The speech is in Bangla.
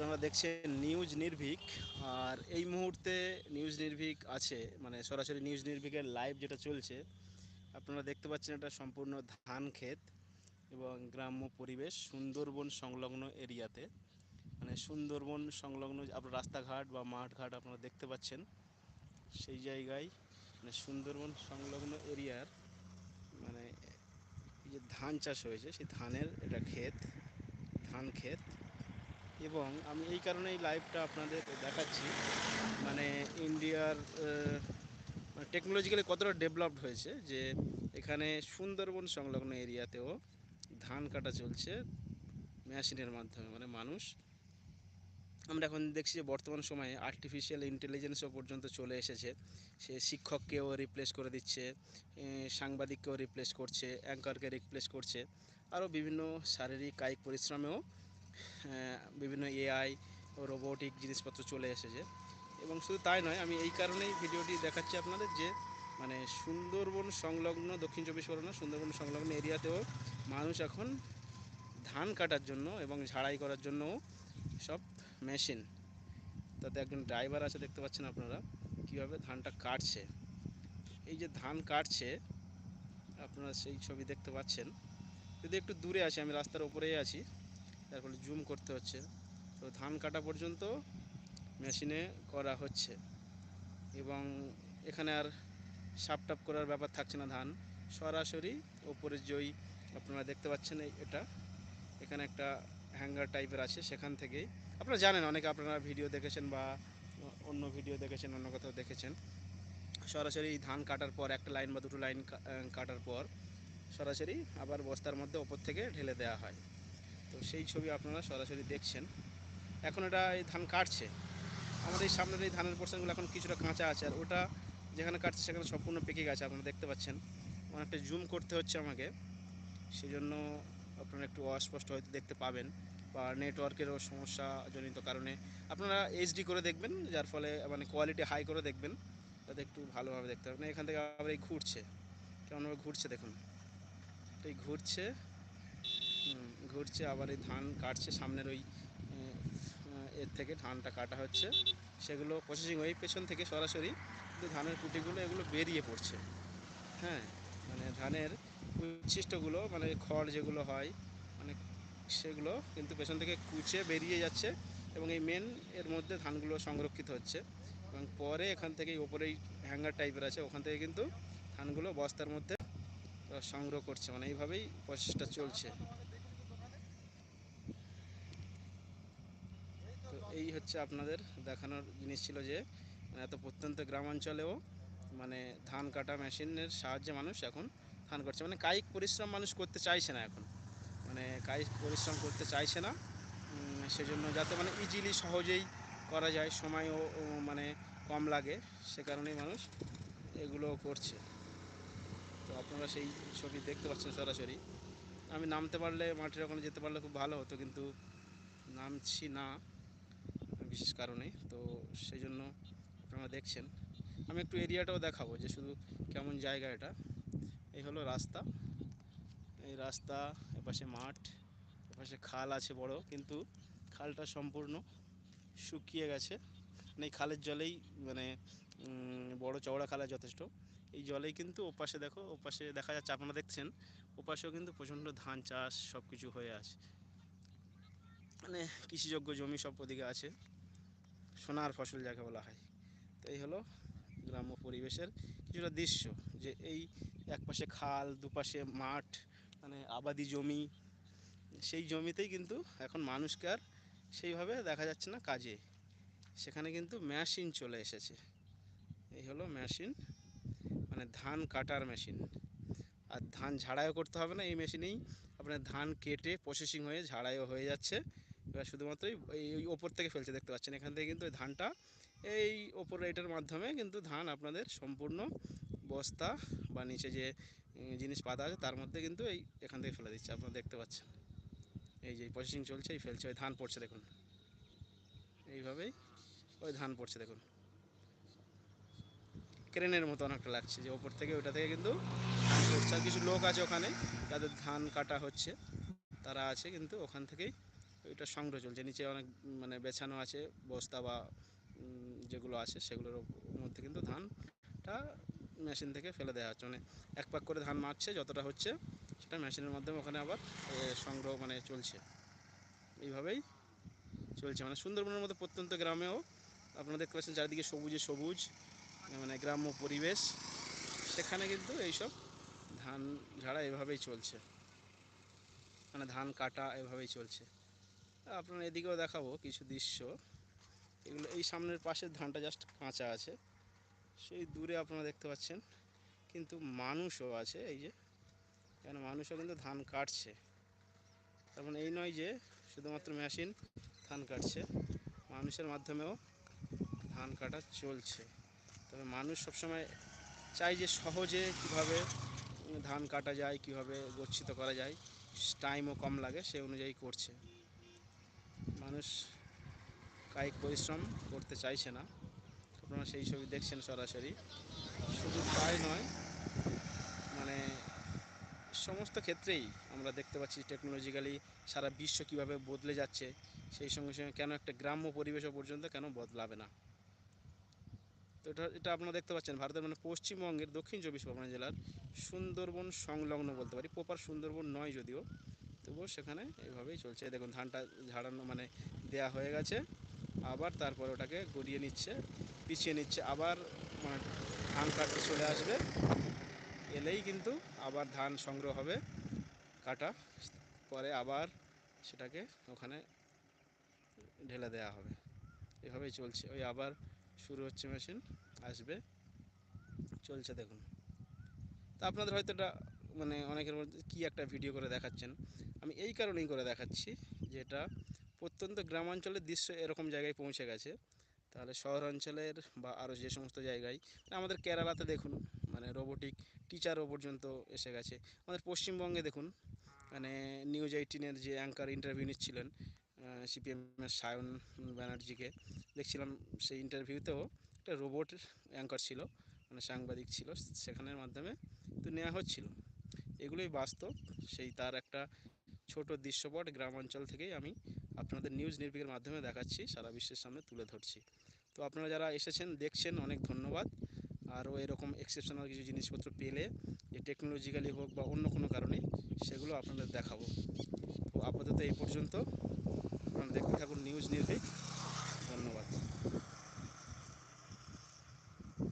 আপনারা দেখছেন নিউজ নির্ভীক। আর এই মুহূর্তে নিউজ নির্ভীক আছে মানে সরাসরি নিউজ নির্ভীকের লাইভ যেটা চলছে, আপনারা দেখতে পাচ্ছেন এটা সম্পূর্ণ ধান ক্ষেত এবং গ্রাম্য পরিবেশ সুন্দরবন সংলগ্ন এরিয়াতে। মানে সুন্দরবন সংলগ্ন আপনার রাস্তাঘাট বা মাঠঘাট আপনারা দেখতে পাচ্ছেন সেই জায়গায়। মানে সুন্দরবন সংলগ্ন এরিয়ার মানে যে ধান চাষ হয়েছে, সেই ধানের এটা ক্ষেত, ধান ক্ষেত। এবং আমি এই কারণেই লাইভটা আপনাদের দেখাচ্ছি। মানে ইন্ডিয়ার টেকনোলজিক্যালি কতটা ডেভেলপড হয়েছে যে এখানে সুন্দরবন সংলগ্ন এরিয়াতেও ধান কাটা চলছে মেশিনের মাধ্যমে। মানে মানুষ, আমরা এখন দেখছি যে বর্তমান সময়ে আর্টিফিশিয়াল ইন্টেলিজেন্সও পর্যন্ত চলে এসেছে। সে শিক্ষককেও রিপ্লেস করে দিচ্ছে সাংবাদিককেও রিপ্লেস করছে অ্যাঙ্কারকে রিপ্লেস করছে। আরও বিভিন্ন শারীরিক, কায়িক পরিশ্রমেও বিভিন্ন এআই ও রোবোটিক জিনিসপত্র চলে এসেছে। এবং শুধু তাই নয়, আমি এই কারণেই ভিডিওটি দেখাচ্ছি আপনাদের যে মানে সুন্দরবন সংলগ্ন, দক্ষিণ চব্বিশ পরগনা সুন্দরবন সংলগ্ন এরিয়াতেও মানুষ এখন ধান কাটার জন্য এবং ঝাড়াই করার জন্য সব মেশিন। তাতে একজন ড্রাইভার আছে, দেখতে পাচ্ছেন আপনারা, কীভাবে ধানটা কাটছে। এই যে ধান কাটছে, আপনারা সেই ছবি দেখতে পাচ্ছেন। যদি একটু দূরে আছি আমি রাস্তার ওপরেই আছি। তার ফলে জুম করতে হচ্ছে। তো ধান কাটা পর্যন্ত মেশিনে করা হচ্ছে। এবং এখানে আর সাপ টাপ করার ব্যাপার থাকছে না ধান। সরাসরি ওপরের জই, আপনারা দেখতে পাচ্ছেন এটা। এখানে একটা হ্যাঙ্গার টাইপের আছে, সেখান থেকেই। আপনারা জানেন, অনেকে আপনারা ভিডিও দেখেছেন বা অন্য ভিডিও দেখেছেন, অন্য কোথাও দেখেছেন। সরাসরি ধান কাটার পর একটা লাইন বা দুটো লাইন কাটার পর সরাসরি আবার বস্তার মধ্যে ওপর থেকে ঢেলে দেওয়া হয়। তো সেই ছবি আপনারা সরাসরি দেখছেন। এখন এটা এই ধান কাটছে। আমাদের এই সামনের এই ধানের পোর্শনগুলো এখন কিছুটা কাঁচা আছে আর ওটা যেখানে কাটছে সেখানে সম্পূর্ণ পেকে গেছে, আপনারা দেখতে পাচ্ছেন। অনেকটা জুম করতে হচ্ছে আমাকে। সেই জন্য আপনারা একটু অস্পষ্ট হয়তো দেখতে পাবেন বা নেটওয়ার্কেরও সমস্যাজনিত কারণে। আপনারা এইচডি করে দেখবেন, যার ফলে মানে কোয়ালিটি হাই করে দেখবেন। তাতে একটু ভালোভাবে দেখতে পাবেন। এখান থেকে আবার এই ঘুরছে। কেমনভাবে ঘুরছে দেখুন। এই ঘুরছে। ঘুরছে, আবার এই ধান কাটছে সামনের ওই এর থেকে ধানটা কাটা হচ্ছে। সেগুলো প্রসেসিং ওই পেছন থেকে সরাসরি কিন্তু ধানের কুটিগুলো এগুলো বেরিয়ে পড়ছে। হ্যাঁ মানে ধানের উচ্ছিষ্টগুলো মানে খড় যেগুলো হয় মানে সেগুলো কিন্তু পেছন থেকে কুচে বেরিয়ে যাচ্ছে এবং এই মেন এর মধ্যে ধানগুলো সংরক্ষিত হচ্ছে। এবং পরে এখান থেকে ওপরেই হ্যাঙ্গার টাইপের আছে, ওখান থেকে কিন্তু ধানগুলো বস্তার মধ্যে সংগ্রহ করছে। মানে এইভাবেই প্রসেসটা চলছে। এই হচ্ছে আপনাদের দেখানোর জিনিস ছিল যে মানে এত প্রত্যন্ত গ্রামাঞ্চলেও মানে ধান কাটা মেশিনের সাহায্যে মানুষ এখন ধান কাটছে। মানে কায়িক পরিশ্রম মানুষ করতে চাইছে না এখন। মানে কায়িক পরিশ্রম করতে চাইছে না। সেজন্য যাতে মানে ইজিলি সহজেই করা যায়, সময়ও মানে কম লাগে, সে কারণেই মানুষ এগুলো করছে। তো আপনারা সেই ছবি দেখতে পাচ্ছেন সরাসরি। আমি নামতে পারলে, মাঠের ওখানে যেতে পারলে খুব ভালো হতো, কিন্তু নামছি না। বিশেষ কারণে, তো সেই জন্য আপনারা দেখছেন। আমি একটু এরিয়াটাও দেখাবো যে শুধু কেমন জায়গা এটা। এই হলো রাস্তা। এই রাস্তা, এপাশে মাঠ, এপাশে খাল আছে বড়, কিন্তু খালটা সম্পূর্ণ শুকিয়ে গেছে। মানে এই খালের জলেই মানে বড় চওড়া খাল যথেষ্ট। এই জলেই কিন্তু ওপাশে দেখো, ওপাশে দেখা যাচ্ছে, আপনারা দেখছেন, ওপাশেও কিন্তু প্রচণ্ড ধান চাষ সব কিছু হয়ে আছে। মানে কৃষিযোগ্য জমি সব ওদিকে আছে। সোনার ফসল যাকে বলা হয়। তো এই হলো গ্রাম্য পরিবেশের কিছুটা দৃশ্য যে এই একপাশে খাল, দুপাশে মাঠ মানে আবাদি জমি, সেই জমিতেই কিন্তু এখন মানুষকে আর সেইভাবে দেখা যাচ্ছে না কাজে। সেখানে কিন্তু মেশিন চলে এসেছে। এই হলো মেশিন মানে ধান কাটার মেশিন। আর ধান ঝাড়াইও করতে হবে না, এই মেশিনেই। আপনার ধান কেটে প্রসেসিং হয়ে, ঝাড়াইও হয়ে যাচ্ছে। এবার শুধুমাত্র এই ওপর থেকে ফেলছে, দেখতে পাচ্ছেন এখান থেকে কিন্তু ধানটা এই ওপর এটার মাধ্যমে কিন্তু ধান আপনাদের সম্পূর্ণ বস্তা বা নিচে যে জিনিস পাতা আছে, তার মধ্যে কিন্তু এই এখান থেকে ফেলে দিচ্ছে, আপনারা দেখতে পাচ্ছেন। এই যে প্রসেসিং চলছে, এই ফেলছে, ওই ধান পড়ছে, দেখুন। এইভাবেই ওই ধান পড়ছে, দেখুন। ক্রেনের মতো অনেকটা লাগছে, যে ওপর থেকে, ওটা থেকে কিন্তু কিছু লোক আছে ওখানে, যাদের ধান কাটা হচ্ছে, তারা আছে কিন্তু ওখান থেকেই ওইটা সংগ্রহ চলছে। নিচে অনেক মানে বেছানো আছে, বস্তা বা যেগুলো আছে সেগুলোর মধ্যে কিন্তু ধানটা মেশিন থেকে ফেলে দেওয়া হচ্ছে। মানে এক পাক করে ধান মারছে, যতটা হচ্ছে সেটা মেশিনের মাধ্যমে ওখানে আবার সংগ্রহ মানে চলছে। এইভাবেই চলছে। মানে সুন্দরবনের মতো প্রত্যন্ত গ্রামেও আপনারা দেখতে পাচ্ছেন চারিদিকে সবুজে সবুজ মানে গ্রাম্য পরিবেশ। সেখানে কিন্তু এইসব ধান ঝাড়া এভাবেই চলছে। মানে ধান কাটা এভাবেই চলছে। আপনার এদিকেও দেখাবো কিছু দৃশ্য। এগুলো এই সামনের পাশের ধানটা জাস্ট কাঁচা আছে। সেই দূরে আপনারা দেখতে পাচ্ছেন কিন্তু মানুষও আছে, এই যে। কেন মানুষও কিন্তু ধান কাটছে। তার মানে এই নয় যে শুধুমাত্র মেশিন ধান কাটছে, মানুষের মাধ্যমেও ধান কাটা চলছে। তবে মানুষ সবসময় চাই যে সহজে কীভাবে ধান কাটা যায়, কীভাবে গচ্ছিত করা যায় টাইমও কম লাগে, সে অনুযায়ী করছে। মানুষ কায়িক পরিশ্রম করতে চাইছে না। আপনারা সেই ছবি দেখছেন সরাসরি। শুধু তাই নয় মানে সমস্ত ক্ষেত্রেই আমরা দেখতে পাচ্ছি টেকনোলজিক্যালি সারা বিশ্ব কীভাবে বদলে যাচ্ছে, সেই সঙ্গে সঙ্গে কেন একটা গ্রাম্য পরিবেশও পর্যন্ত কেন বদলাবে না। তো এটা এটা আপনারা দেখতে পাচ্ছেন, ভারতের মানে পশ্চিমবঙ্গের দক্ষিণ চব্বিশ পরগনা জেলার সুন্দরবন সংলগ্ন বলতে পারি, প্রপার সুন্দরবন নয় যদিও। তবুও সেখানে এইভাবেই চলছে। দেখুন, ধানটা ঝাড়ানো মানে দেয়া হয়ে গেছে। আবার তারপর ওটাকে গড়িয়ে নিচ্ছে, পিছিয়ে নিচ্ছে। আবার মানে ধান কাটতে চলে আসবে। এলেই কিন্তু আবার ধান সংগ্রহ হবে, কাটা। পরে আবার সেটাকে ওখানে ঢেলে দেওয়া হবে। এভাবেই চলছে। ওই আবার শুরু হচ্ছে মেশিন, আসবে, চলছে দেখুন। তা আপনাদের হয়তো এটা মানে অনেকের মধ্যে কী একটা ভিডিও করে দেখাচ্ছেন। আমি এই কারণেই করে দেখাচ্ছি যেটা প্রত্যন্ত গ্রামাঞ্চলের দৃশ্য এরকম জায়গায় পৌঁছে গেছে। তাহলে শহরাঞ্চলের বা আরও যে সমস্ত জায়গায় আমাদের কেরালাতে দেখুন মানে রোবোটিক টিচারও পর্যন্ত এসে গেছে। আমাদের পশ্চিমবঙ্গে দেখুন মানে নিউজ এইটিনের যে অ্যাঙ্কার ইন্টারভিউ নিচ্ছিলেন সিপিএমের সায়ন ব্যানার্জিকে, দেখছিলাম সেই ইন্টারভিউতেও একটা রোবট অ্যাঙ্কার ছিল মানে সাংবাদিক ছিল, সেখানের মাধ্যমে তো নেওয়া হচ্ছিল। এগুলোই বাস্তব। সেই তার একটা ছোট দৃশ্যপট গ্রামাঞ্চল থেকেই আমি আপনাদের নিউজ নির্বিকের মাধ্যমে দেখাচ্ছি, সারা বিশ্বের সামনে তুলে ধরছি। তো আপনারা যারা এসেছেন, দেখছেন, অনেক ধন্যবাদ। আরও এরকম এক্সেপশনাল কিছু জিনিসপত্র পেলে, যে টেকনোলজিক্যালি হোক বা অন্য কোনো কারণে, সেগুলো আপনাদের দেখাবো। তো আপাতত এই পর্যন্ত। আপনারা দেখতে থাকুন নিউজ নির্ভীক।